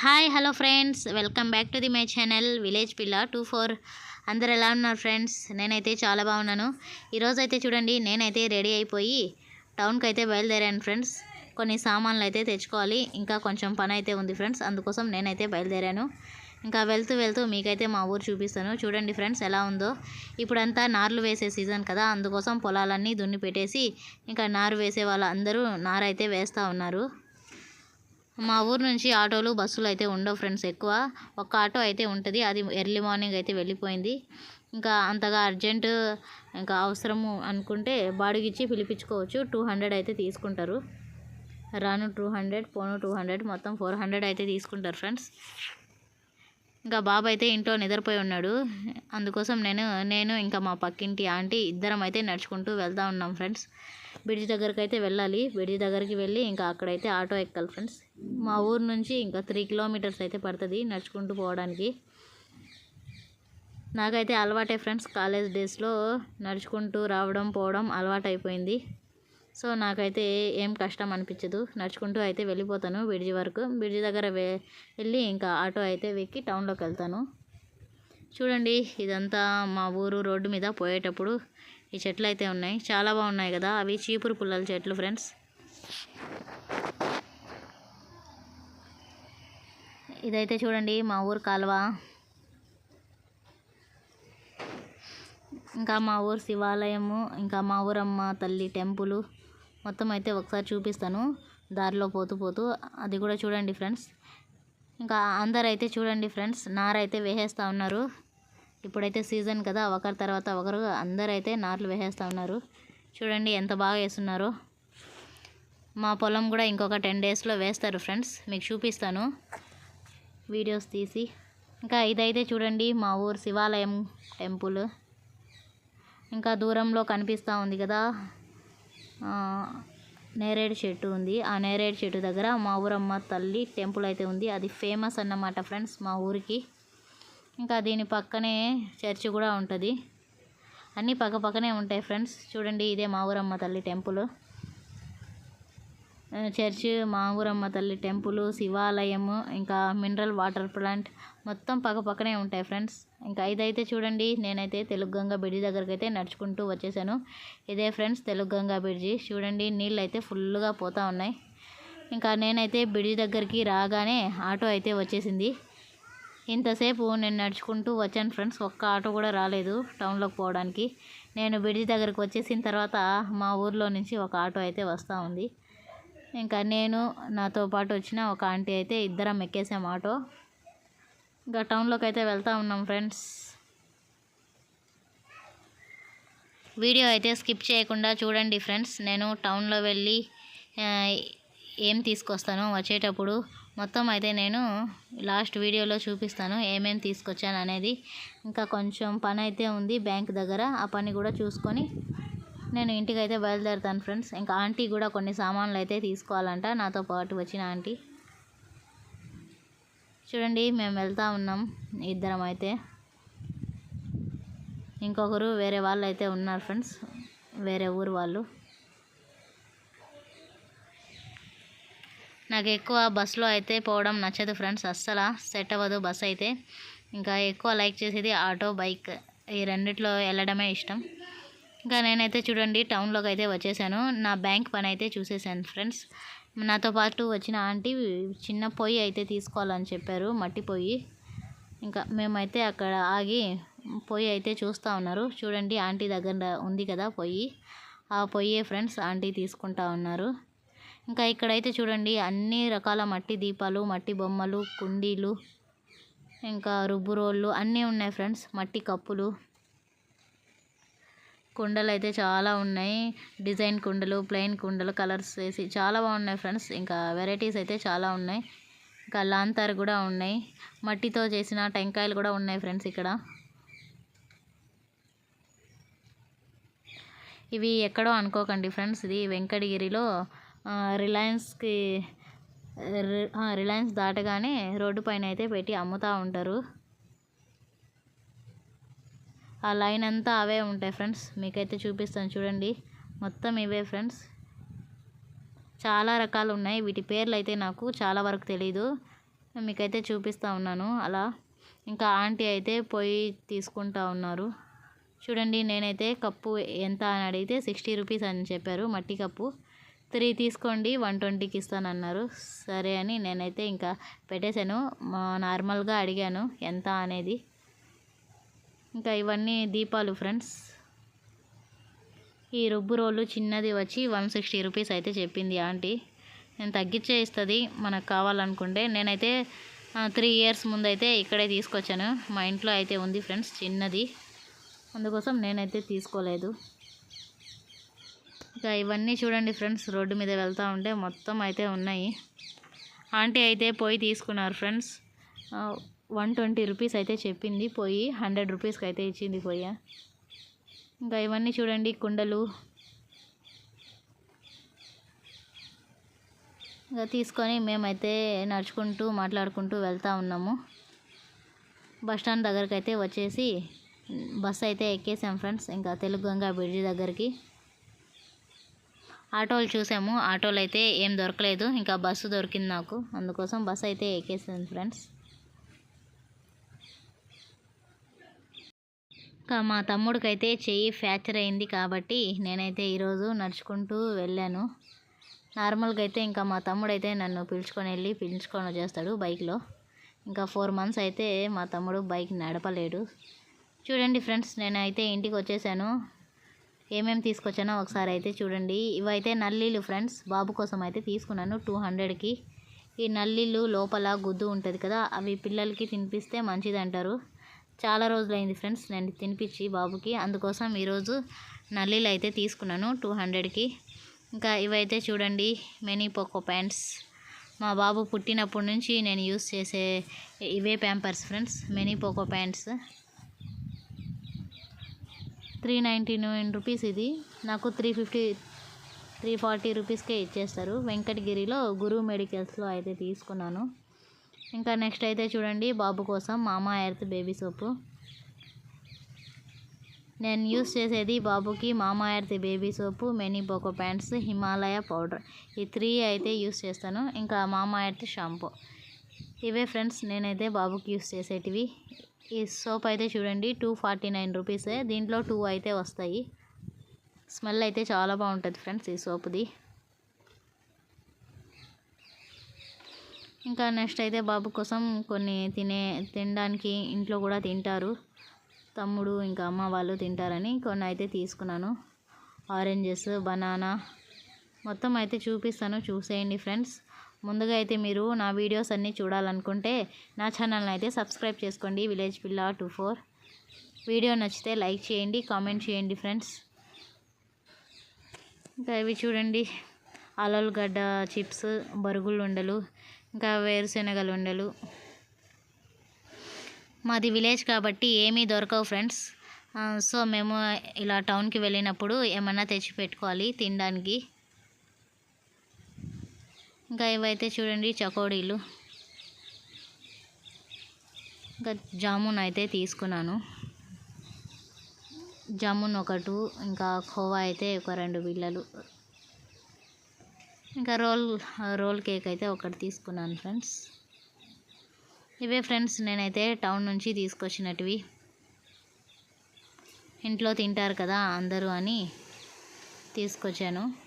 Hi hello friends welcome back to the my channel village పిల్ల two four అందరు ఎలా ఉన్నారు ఫ్రెండ్స్ నేనైతే చాలా బాగున్నాను. ఈరోజు అయితే చూడండి నేనైతే రెడీ అయిపోయి టౌన్కి అయితే బయలుదేరాను ఫ్రెండ్స్ కొన్ని సామాన్లు అయితే తెచ్చుకోవాలి. ఇంకా కొంచెం పని అయితే ఉంది ఫ్రెండ్స్ అందుకోసం నేనైతే బయలుదేరాను. ఇంకా వెళ్తూ వెళ్తూ మీకైతే మా ఊరు చూపిస్తాను. చూడండి ఫ్రెండ్స్ ఎలా ఉందో. ఇప్పుడంతా నార్లు వేసే సీజన్ కదా. అందుకోసం పొలాలన్నీ దున్ని పెట్టేసి ఇంకా నారు వేసే వాళ్ళందరూ నారు అయితే వేస్తూ ఉన్నారు. మా ఊరు నుంచి ఆటోలు బస్సులు అయితే ఉండవు ఫ్రెండ్స్ ఎక్కువ. ఒక ఆటో అయితే ఉంటుంది. అది ఎర్లీ మార్నింగ్ అయితే వెళ్ళిపోయింది. ఇంకా అంతగా అర్జెంటు ఇంకా అవసరము అనుకుంటే బాడిగిచ్చి పిలిపించుకోవచ్చు. టూ హండ్రెడ్ అయితే తీసుకుంటారు. రాను టూ హండ్రెడ్ పోను టూ హండ్రెడ్ మొత్తం ఫోర్ హండ్రెడ్ అయితే తీసుకుంటారు ఫ్రెండ్స్. ఇంకా బాబు అయితే ఇంట్లో నిద్రపోయి ఉన్నాడు. అందుకోసం నేను నేను ఇంకా మా పక్కింటి ఆంటీ ఇద్దరం అయితే నడుచుకుంటూ వెళ్తా ఉన్నాం ఫ్రెండ్స్. బ్రిడ్జ్ దగ్గరికి అయితే వెళ్ళాలి. బ్రిడ్జ్ దగ్గరికి వెళ్ళి ఇంకా అక్కడైతే ఆటో ఎక్కాలి ఫ్రెండ్స్. మా ఊరు నుంచి ఇంకా త్రీ కిలోమీటర్స్ అయితే పడుతుంది నడుచుకుంటూ పోవడానికి. నాకైతే అలవాటే ఫ్రెండ్స్ కాలేజ్ డేస్లో నడుచుకుంటూ రావడం పోవడం అలవాటు అయిపోయింది సో నాకైతే ఏం కష్టం అనిపించదు. నడుచుకుంటూ అయితే వెళ్ళిపోతాను బ్రిడ్జి వరకు. బ్రిడ్జి దగ్గర వెళ్ళి ఇంకా ఆటో అయితే వెక్కి టౌన్లోకి వెళ్తాను. చూడండి ఇదంతా మా ఊరు రోడ్డు మీద పోయేటప్పుడు ఈ చెట్లు అయితే ఉన్నాయి. చాలా బాగున్నాయి కదా అవి. చీపురు పుల్లల చెట్లు ఫ్రెండ్స్ ఇదైతే చూడండి మా ఊరు కాలువ. ఇంకా మా ఊరు శివాలయము ఇంకా మా ఊరమ్మ తల్లి టెంపుల్. మొత్తం అయితే ఒకసారి చూపిస్తాను. దారిలో పోతూ పోతూ. అది కూడా చూడండి ఫ్రెండ్స్ ఇంకా అందరు అయితే చూడండి ఫ్రెండ్స్ నారైతే వేసేస్తూ ఉన్నారు. ఇప్పుడైతే సీజన్ కదా ఒకరి తర్వాత ఒకరు అందరు అయితే నార్లు వేసేస్తూ ఉన్నారు. చూడండి ఎంత బాగా వేస్తున్నారో. మా పొలం కూడా ఇంకొక టెన్ డేస్లో వేస్తారు ఫ్రెండ్స్ మీకు చూపిస్తాను. వీడియోస్ తీసి. ఇంకా ఇదైతే చూడండి మా ఊరు శివాలయం టెంపుల్. ఇంకా దూరంలో కనిపిస్తూ ఉంది కదా నేరేడు చెట్టు ఉంది. ఆ నేరేడు చెట్టు దగ్గర మా ఊరమ్మ తల్లి టెంపుల్ అయితే ఉంది. అది ఫేమస్ అన్నమాట ఫ్రెండ్స్ మా ఊరికి. ఇంకా దీని పక్కనే చర్చి కూడా ఉంటుంది. అన్నీ పక్క పక్కనే ఉంటాయి ఫ్రెండ్స్. చూడండి ఇదే మా ఊరమ్మ తల్లి టెంపుల్. చర్చ్ మా ఊరమ్మ తల్లి టెంపుల్ శివాలయము ఇంకా మినరల్ వాటర్ ప్లాంట్ మొత్తం పక్క పక్కనే ఉంటాయి ఫ్రెండ్స్. ఇంకా ఇదైతే చూడండి నేనైతే తెలుగు గంగా బ్రిడ్జి దగ్గరికి అయితే నడుచుకుంటూ వచ్చేసాను. ఇదే ఫ్రెండ్స్ తెలుగు గంగా బ్రిడ్జి. చూడండి నీళ్ళు అయితే ఫుల్గా పోతూ ఉన్నాయి. ఇంకా నేనైతే బ్రిడ్జి దగ్గరికి రాగానే ఆటో అయితే వచ్చేసింది. ఇంతసేపు నేను నడుచుకుంటూ వచ్చాను ఫ్రెండ్స్. ఒక్క ఆటో కూడా రాలేదు టౌన్లోకి పోవడానికి. నేను బ్రిడ్జి దగ్గరికి వచ్చేసిన తర్వాత మా ఊర్లో నుంచి ఒక ఆటో అయితే వస్తూ ఉంది. ఇంకా నేను నాతో పాటు వచ్చిన ఒక ఆంటీ అయితే ఇద్దరం ఎక్కేసాం ఆటో. ఇంకా టౌన్లోకి అయితే వెళ్తూ ఉన్నాం ఫ్రెండ్స్. వీడియో అయితే స్కిప్ చేయకుండా చూడండి ఫ్రెండ్స్. నేను టౌన్లో వెళ్ళి ఏం తీసుకొస్తాను వచ్చేటప్పుడు మొత్తం అయితే నేను లాస్ట్ వీడియోలో చూపిస్తాను ఏమేమి తీసుకొచ్చాను అనేది. ఇంకా కొంచెం పని అయితే ఉంది బ్యాంక్ దగ్గర ఆ పని కూడా చూసుకొని నేను ఇంటికి అయితే బయలుదేరుతాను ఫ్రెండ్స్. ఇంకా ఆంటీ కూడా కొన్ని సామాన్లు అయితే తీసుకోవాలంట నాతో పాటు వచ్చిన ఆంటీ. చూడండి మేము వెళ్తా ఉన్నాం ఇద్దరం అయితే. ఇంకొకరు వేరే వాళ్ళు అయితే ఉన్నారు ఫ్రెండ్స్ వేరే ఊరు వాళ్ళు. నాకు ఎక్కువ బస్సులో అయితే పోవడం నచ్చదు ఫ్రెండ్స్. అస్సలు సెట్ అవ్వదు బస్ అయితే. ఇంకా ఎక్కువ లైక్ చేసేది ఆటో బైక్. ఈ రెండిట్లో వెళ్ళడమే ఇష్టం. ఇంకా నేనైతే చూడండి టౌన్లోకి అయితే వచ్చేసాను. నా బ్యాంక్ పని అయితే చూసేసాను ఫ్రెండ్స్. నాతో పాటు వచ్చిన ఆంటీ చిన్న పొయ్యి అయితే తీసుకోవాలని చెప్పారు మట్టి పొయ్యి. ఇంకా మేమైతే అక్కడ ఆగి పొయ్యి అయితే చూస్తూ ఉన్నారు. చూడండి ఆంటీ దగ్గర ఉంది కదా పొయ్యి. ఆ పొయ్యే ఫ్రెండ్స్ ఆంటీ తీసుకుంటా ఉన్నారు. ఇంకా ఇక్కడైతే చూడండి అన్ని రకాల మట్టి దీపాలు మట్టి బొమ్మలు కుండీలు ఇంకా రుబ్బు రోళ్ళు అన్నీ ఉన్నాయి ఫ్రెండ్స్ మట్టి కప్పులు. కుండలు అయితే చాలా ఉన్నాయి డిజైన్ కుండలు ప్లెయిన్ కుండలు కలర్స్ వేసి చాలా బాగున్నాయి ఫ్రెండ్స్ ఇంకా వెరైటీస్ అయితే చాలా ఉన్నాయి. ఇంకా లాంతర్ కూడా ఉన్నాయి మట్టితో చేసిన టెంకాయలు కూడా ఉన్నాయి ఫ్రెండ్స్ ఇక్కడ. ఇవి ఎక్కడో అనుకోకండి ఫ్రెండ్స్ ఇది వెంకటగిరిలో రిలయన్స్కి రి- రిలయన్స్ దాటగానే రోడ్డు పైన అయితే పెట్టి అమ్ముతూ ఉంటారు. ఆ లైన్ అంతా అవే ఉంటాయి ఫ్రెండ్స్. మీకైతే చూపిస్తాను చూడండి. మొత్తం ఇవే ఫ్రెండ్స్. చాలా రకాలు ఉన్నాయి. వీటి పేర్లు అయితే నాకు చాలా వరకు తెలీదు. మీకైతే చూపిస్తూ ఉన్నాను. అలా ఇంకా ఆంటీ అయితే పోయి తీసుకుంటా ఉన్నారు. చూడండి నేనైతే కప్పు ఎంత అని అడిగితే సిక్స్టీ రూపీస్ అని చెప్పారు మట్టి కప్పు. త్రీ తీసుకోండి వన్ ట్వంటీకి ఇస్తానన్నారు. సరే అని నేనైతే ఇంకా పెట్టేశాను. నార్మల్గా అడిగాను ఎంత అనేది. ఇంకా ఇవన్నీ దీపాలు ఫ్రెండ్స్. ఈ రుబ్బు రోలు చిన్నది వచ్చి వన్ సిక్స్టీ రూపీస్ అయితే చెప్పింది ఆంటీ. నేను తగ్గించే ఇస్తుంది మనకు కావాలనుకుంటే. నేనైతే త్రీ ఇయర్స్ ముందైతే ఇక్కడే తీసుకొచ్చాను. మా ఇంట్లో అయితే ఉంది ఫ్రెండ్స్ చిన్నది. అందుకోసం నేనైతే తీసుకోలేదు. ఇంకా ఇవన్నీ చూడండి ఫ్రెండ్స్ రోడ్డు మీద వెళ్తూ ఉంటే మొత్తం అయితే ఉన్నాయి. ఆంటీ అయితే పోయి తీసుకున్నారు ఫ్రెండ్స్. వన్ ట్వంటీ రూపీస్ అయితే చెప్పింది పోయి హండ్రెడ్ రూపీస్కి అయితే ఇచ్చింది పోయ ఇంకా ఇవన్నీ చూడండి కుండలు. ఇంకా తీసుకొని మేమైతే నడుచుకుంటూ మాట్లాడుకుంటూ వెళ్తూ ఉన్నాము. బస్ స్టాండ్ దగ్గరకైతే అయితే వచ్చేసి బస్ అయితే ఎక్కేసాం ఫ్రెండ్స్ ఇంకా తెలుగు గంగా బ్రిడ్జి దగ్గరికి. ఆటోలు చూసాము. ఆటోలు అయితే ఏం దొరకలేదు. ఇంకా బస్సు దొరికింది నాకు. అందుకోసం బస్సు అయితే ఎక్కేసాను ఫ్రెండ్స్. ఇంకా మా తమ్ముడికైతే చెయ్యి ఫ్రాక్చర్ అయింది కాబట్టి నేనైతే ఈరోజు నడుచుకుంటూ వెళ్ళాను. నార్మల్గా అయితే ఇంకా మా తమ్ముడు అయితే నన్ను పిలుచుకొని వెళ్ళి పిలుచుకొని వచ్చేస్తాడు బైక్లో. ఇంకా ఫోర్ మంత్స్ అయితే మా తమ్ముడు బైక్ నడపలేడు. చూడండి ఫ్రెండ్స్ నేనైతే ఇంటికి వచ్చేసాను. ఏమేమి తీసుకొచ్చానో ఒకసారి అయితే చూడండి. ఇవైతే నల్లీలు ఫ్రెండ్స్. బాబు కోసం అయితే తీసుకున్నాను టూ హండ్రెడ్కి. ఈ నల్లీలు లోపల గుద్దు ఉంటుంది కదా అవి పిల్లలకి తినిపిస్తే మంచిది అంటారు చాలా రోజులైంది ఫ్రెండ్స్ నేను తినిపించి బాబుకి. అందుకోసం ఈరోజు నల్లీలు అయితే తీసుకున్నాను టూ హండ్రెడ్కి. ఇంకా ఇవైతే చూడండి మెనీ పోకో ప్యాంట్స్. మా బాబు పుట్టినప్పటి నుంచి నేను యూస్ చేసే ఇవే Pampers friends MamyPoko pants. Three ninety nine rupees ఇది. నాకు త్రీ ఫిఫ్టీ త్రీ ఫార్టీ రూపీస్కే ఇచ్చేస్తారు. వెంకటగిరిలో గురు మెడికల్స్లో అయితే తీసుకున్నాను. ఇంకా నెక్స్ట్ అయితే చూడండి బాబు కోసం మామా ఎర్త్ బేబీ సోపు. నేను యూస్ చేసేది బాబుకి Mamaearth baby soap MamyPoko pants Himalaya powder. ఈ త్రీ అయితే యూస్ చేస్తాను. ఇంకా మామా ఎర్త్ షాంపూ. ఇవే ఫ్రెండ్స్ నేనైతే బాబుకి యూస్ చేసేటివి. ఈ సోప్ అయితే చూడండి టూ ఫార్టీ నైన్ రూపీసే దీంట్లో టూ అయితే వస్తాయి. స్మెల్ అయితే చాలా బాగుంటుంది ఫ్రెండ్స్ ఈ సోప్ది. ఇంకా నెక్స్ట్ అయితే బాబు కోసం కొన్ని తినే తినడానికి ఇంట్లో కూడా తింటారు. తమ్ముడు ఇంకా అమ్మ వాళ్ళు తింటారని కొన్ని అయితే తీసుకున్నాను. ఆరెంజెస్ బనానా మొత్తం అయితే చూపిస్తాను. చూసేయండి ఫ్రెండ్స్. ముందుగా అయితే మీరు నా వీడియోస్ అన్నీ చూడాలనుకుంటే నా ఛానల్ని అయితే సబ్స్క్రైబ్ చేసుకోండి. విలేజ్ పిల్ల టూ ఫోర్. వీడియో నచ్చితే లైక్ చేయండి కామెంట్ చేయండి ఫ్రెండ్స్. ఇంకా ఇవి చూడండి. అలలుగడ్డ చిప్స్ బరుగులు ఉండలు ఇంకా వేరుశనగలు ఉండలు. మాది విలేజ్ కాబట్టి ఏమీ దొరకవు ఫ్రెండ్స్. సో మేము ఇలా టౌన్కి వెళ్ళినప్పుడు ఏమన్నా తెచ్చి పెట్టుకోవాలి తినడానికి. ఇంకా ఇవైతే చూడండి చకోడీలు. ఇంకా జామున్ అయితే తీసుకున్నాను. జామున్ ఒకటి ఇంకా ఖోవా అయితే ఒక రెండు బిళ్ళలు. ఇంకా రోల్ రోల్ కేక్ అయితే ఒకటి తీసుకున్నాను ఫ్రెండ్స్. ఇవే ఫ్రెండ్స్ నేనైతే టౌన్ నుంచి తీసుకొచ్చినటివి. ఇంట్లో తింటారు కదా అందరూ అని తీసుకొచ్చాను.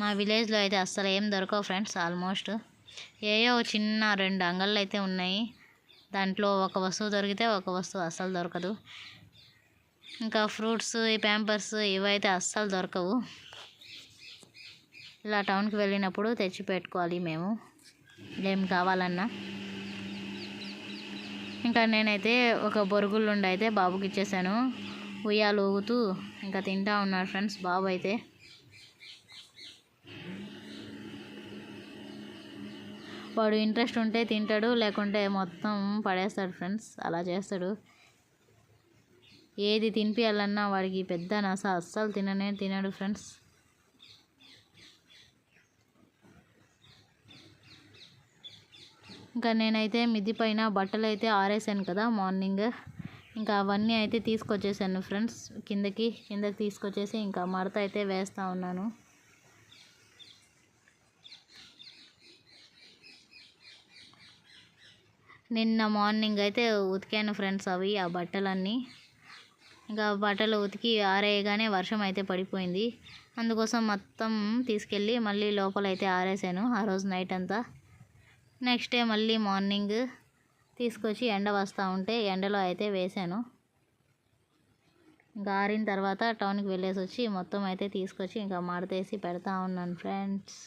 మా విలేజ్లో అయితే అస్సలు ఏం దొరకవు ఫ్రెండ్స్ ఆల్మోస్ట్. ఏయో చిన్న రెండు అంగళ్ళు అయితే ఉన్నాయి. దాంట్లో ఒక వస్తువు దొరికితే ఒక వస్తువు అస్సలు దొరకదు. ఇంకా ఫ్రూట్స్ ఈ ప్యాంపర్స్ ఇవైతే అస్సలు దొరకవు. ఇలా టౌన్కి వెళ్ళినప్పుడు తెచ్చి పెట్టుకోవాలి మేము. ఏం కావాలన్నా. ఇంకా నేనైతే ఒక బొరుగులుండి అయితే బాబుకి ఇచ్చేసాను ఉయ్యాలు ఊగుతూ ఇంకా తింటా ఉన్నాడు ఫ్రెండ్స్ బాబు అయితే వాడు ఇంట్రెస్ట్ ఉంటే తింటాడు లేకుంటే మొత్తం పడేస్తాడు ఫ్రెండ్స్. అలా చేస్తాడు. ఏది తినిపించాలన్నా వాడికి పెద్ద నస అస్సలు తిననే తినడు ఫ్రెండ్స్. ఇంకా నేనైతే మిద్ది పైన బట్టలు అయితే ఆరేసాను కదా మార్నింగ్. ఇంకా అవన్నీ అయితే తీసుకొచ్చేసాను ఫ్రెండ్స్. కిందకి కిందకి తీసుకొచ్చేసి ఇంకా మడత అయితే వేస్తూ ఉన్నాను. నిన్న మార్నింగ్ అయితే ఉతికాను ఫ్రెండ్స్ అవి ఆ బట్టలన్నీ. ఇంకా బట్టలు ఉతికి ఆరేయగానే వర్షం అయితే పడిపోయింది. అందుకోసం మొత్తం తీసుకెళ్ళి మళ్ళీ లోపల అయితే ఆరేసాను ఆ రోజు నైట్ అంతా. నెక్స్ట్ డే మళ్ళీ మార్నింగ్ తీసుకొచ్చి ఎండ వస్తూ ఉంటే ఎండలో అయితే వేసాను. ఇంకా ఆరిన తర్వాత టౌన్కి వెళ్ళేసి వచ్చి మొత్తం అయితే తీసుకొచ్చి ఇంకా మడతేసి పెడతా ఉన్నాను ఫ్రెండ్స్.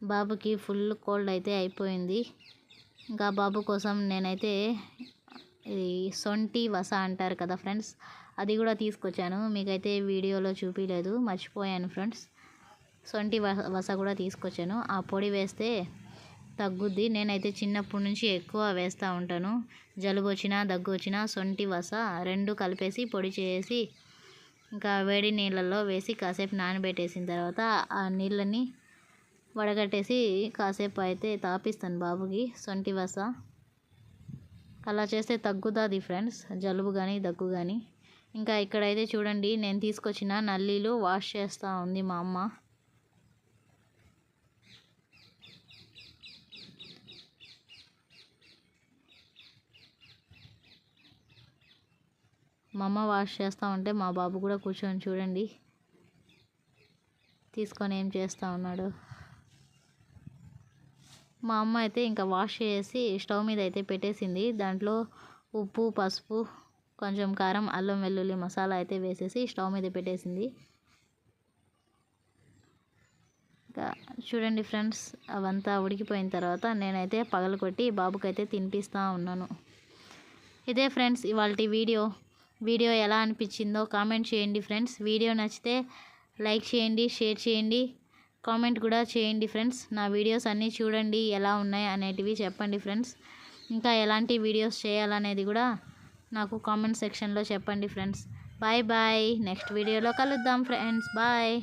బాబుకి ఫుల్ కోల్డ్ అయితే అయిపోయింది. ఇంకా బాబు కోసం నేనైతే ఇది సొంటి వస అంటారు కదా ఫ్రెండ్స్ అది కూడా తీసుకొచ్చాను. మీకైతే వీడియోలో చూపించలేదు మర్చిపోయాను ఫ్రెండ్స్. సొంటి వస కూడా తీసుకొచ్చాను. ఆ పొడి వేస్తే తగ్గుద్ది. నేనైతే చిన్నప్పటి నుంచి ఎక్కువ వేస్తూ ఉంటాను. జలుబు వచ్చినా దగ్గు వచ్చినా సొంటి వస రెండు కలిపేసి పొడి చేసి ఇంకా వేడి నీళ్ళల్లో వేసి కాసేపు నానబెట్టేసిన తర్వాత ఆ నీళ్ళని వడగట్టేసి కాసేపు అయితే తాపిస్తాను బాబుకి సొంటి వస. అలా చేస్తే తగ్గుతుంది ఫ్రెండ్స్ జలుబు కానీ దగ్గు కానీ ఇంకా ఇక్కడైతే చూడండి నేను తీసుకొచ్చిన నల్లీలు వాష్ చేస్తూ ఉంది మా అమ్మ. మా అమ్మ వాష్ చేస్తూ ఉంటే మా బాబు కూడా కూర్చొని చూడండి తీసుకొని ఏం చేస్తూ ఉన్నాడు. మా అమ్మ అయితే ఇంకా వాష్ చేసి స్టవ్ మీద అయితే పెట్టేసింది. దాంట్లో ఉప్పు పసుపు కొంచెం కారం అల్లం వెల్లుల్లి మసాలా అయితే వేసేసి స్టవ్ మీద పెట్టేసింది. ఇంకా చూడండి ఫ్రెండ్స్ అవంతా ఉడికిపోయిన తర్వాత నేనైతే పగలకొట్టి బాబుకైతే తినిపిస్తూ ఉన్నాను. ఇదే ఫ్రెండ్స్ ఇవాళ వీడియో. వీడియో ఎలా అనిపించిందో కామెంట్ చేయండి ఫ్రెండ్స్. వీడియో నచ్చితే లైక్ చేయండి షేర్ చేయండి. కామెంట్ కూడా చేయండి ఫ్రెండ్స్. నా వీడియోస్ అన్నీ చూడండి ఎలా ఉన్నాయి అనేటివి చెప్పండి ఫ్రెండ్స్. ఇంకా ఎలాంటి వీడియోస్ చేయాలనేది కూడా నాకు కామెంట్ సెక్షన్లో చెప్పండి ఫ్రెండ్స్. Bye bye. నెక్స్ట్ వీడియోలో కలుద్దాం ఫ్రెండ్స్. బాయ్.